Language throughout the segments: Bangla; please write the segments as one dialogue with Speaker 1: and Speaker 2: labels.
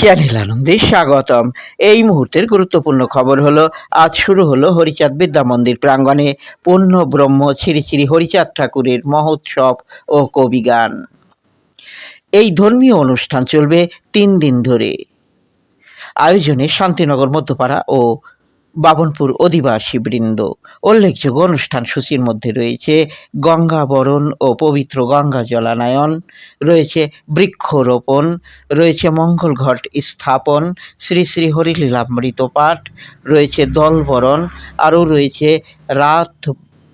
Speaker 1: চ্যানেল আনন্দে স্বাগতম। এই মুহূর্তের গুরুত্বপূর্ণ খবর হলো, আজ শুরু হলো হরিচাঁদ বিদ্যা মন্দির প্রাঙ্গণে পূর্ণ ব্রহ্ম শ্রী শ্রী হরিচাঁদ ঠাকুরের মহোৎসব ও কবিগান এই ধর্মীয় অনুষ্ঠান চলবে তিন দিন ধরে। আয়োজনে শান্তিনগর, মধ্যপাড়া ও বাবনপুর অধিবাসী বৃন্দ। উল্লেখযোগ্য অনুষ্ঠান সূচির মধ্যে রয়েছে গঙ্গাবরণ ও পবিত্র গঙ্গা জলানয়ন, রয়েছে বৃক্ষরোপণ, রয়েছে মঙ্গল ঘট স্থাপন, শ্রী শ্রী হরিলীলামৃত পাঠ, রয়েছে দলবরণ, আরও রয়েছে রাত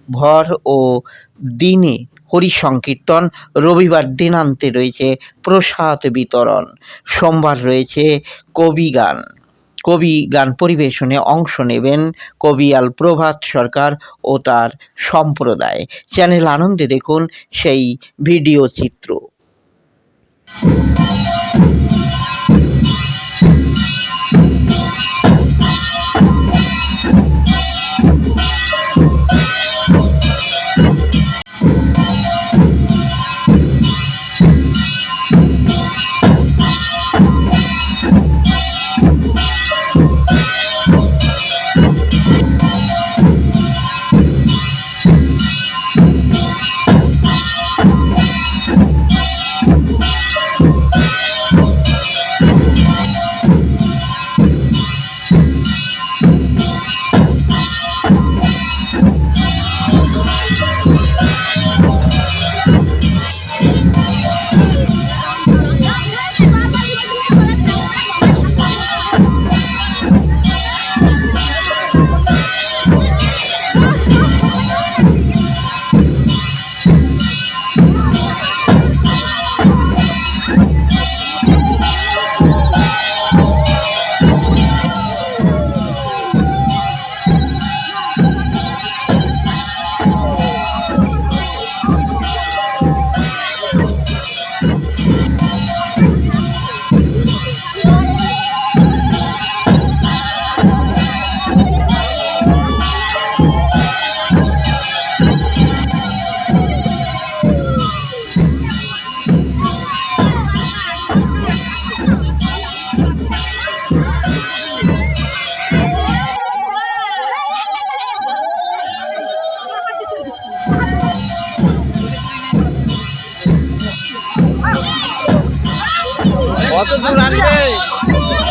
Speaker 1: ভর ও দিনে হরি সংকীর্তন রবিবার দিনান্তে রয়েছে প্রসাদ বিতরণ। সোমবার রয়েছে কবি গান। কবি গান পরিবেশনে অংশ নেবেন কবিয়াল প্রভাত সরকার ও তার সম্প্রদায়। চ্যানেল আনন্দে দেখুন সেই ভিডিও চিত্র।
Speaker 2: কত দূর আনবে?